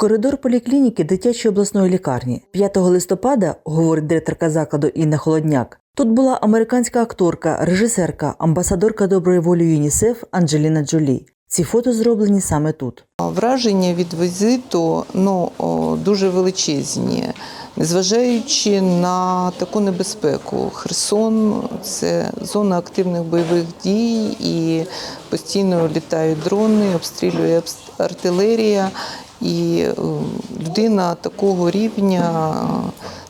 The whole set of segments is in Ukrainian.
Коридор поліклініки дитячої обласної лікарні. 5 листопада, говорить директорка закладу Інна Холодняк. Тут була американська акторка, режисерка, амбасадорка доброї волі ЮНІСЕФ Анджеліна Джолі. Ці фото зроблені саме тут. Враження від візиту ну, дуже величезні, незважаючи на таку небезпеку. Херсон це зона активних бойових дій, і постійно літають дрони, обстрілює артилерія. І е, людина такого рівня,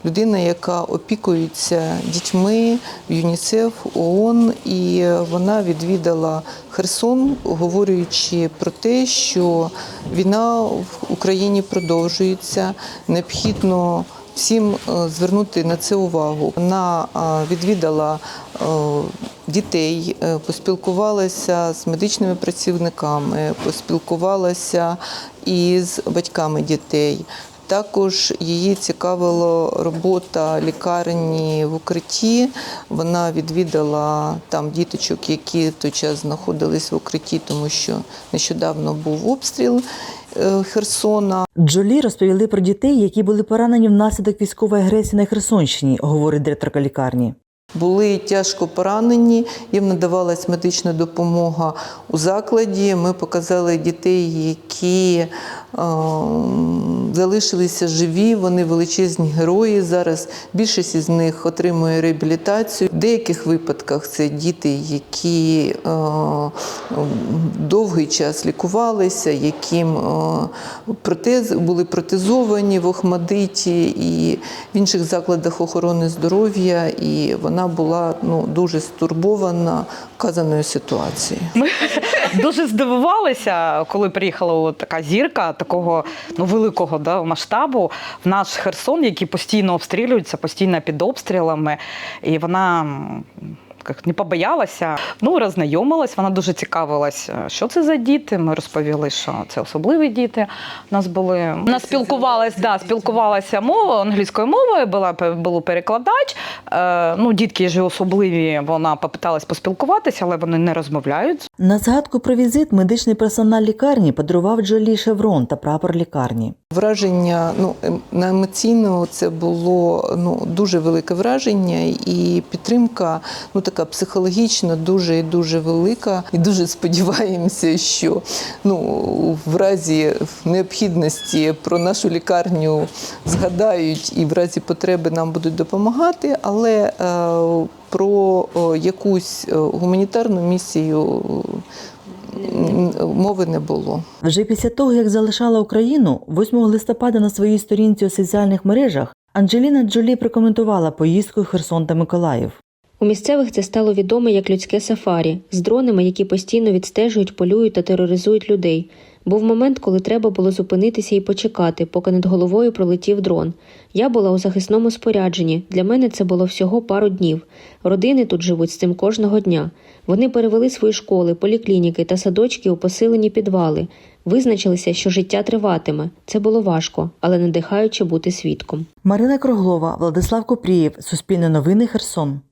людина, яка опікується дітьми в ЮНІСЕФ, ООН, і вона відвідала Херсон, говорячи про те, що війна в Україні продовжується, необхідно всім е, звернути на це увагу. Вона е, відвідала е, дітей, поспілкувалася з медичними працівниками, поспілкувалася із батьками дітей. Також її цікавила робота лікарні в укритті. Вона відвідала там діточок, які в той час знаходились в укритті, тому що нещодавно був обстріл Херсона. Джолі розповіли про дітей, які були поранені внаслідок військової агресії на Херсонщині, говорить директорка лікарні. Були тяжко поранені, їм надавалась медична допомога у закладі. Ми показали дітей, які е, залишилися живі. Вони величезні герої. Зараз більшість із них отримує реабілітацію. В деяких випадках це діти, які е, довгий час лікувалися, яким е, протез були протезовані в Охмадиті і в інших закладах охорони здоров'я. І вона була ну, дуже стурбована вказаною ситуацією. Ми дуже здивувалися, коли приїхала така зірка такого ну, великого да, масштабу в наш Херсон, який постійно обстрілюється, постійно під обстрілами. І вона. М, Не побоялася, ну роззнайомилась. Вона дуже цікавилась, що це за діти. Ми розповіли, що це особливі діти. У нас були вона спілкувалась, да, спілкувалася мовою англійською мовою. Була був перекладач. Е, ну, дітки ж особливі. Вона попиталась поспілкуватися, але вони не розмовляють. На згадку про візит медичний персонал лікарні подарував Джолі шеврон та прапор лікарні. Враження ну ем- на емоційно це було ну дуже велике враження, і підтримка ну така психологічна, дуже і дуже велика. І дуже сподіваємося, що ну в разі необхідності про нашу лікарню згадають і в разі потреби нам будуть допомагати, але е, про якусь е, гуманітарну місію мови не було. Вже після того, як залишала Україну, 8 листопада на своїй сторінці у соціальних мережах Анджеліна Джолі прокоментувала поїздку Херсон та Миколаїв. У місцевих це стало відомо як людське сафарі з дронами, які постійно відстежують, полюють та тероризують людей. Був момент, коли треба було зупинитися і почекати, поки над головою пролетів дрон. Я була у захисному спорядженні. Для мене це було всього пару днів. Родини тут живуть з цим кожного дня. Вони перевели свої школи, поліклініки та садочки у посилені підвали. Визначилися, що життя триватиме. Це було важко, але надихаюче бути свідком. Марина Круглова, Владислав Купрієв, Суспільне новини Херсон.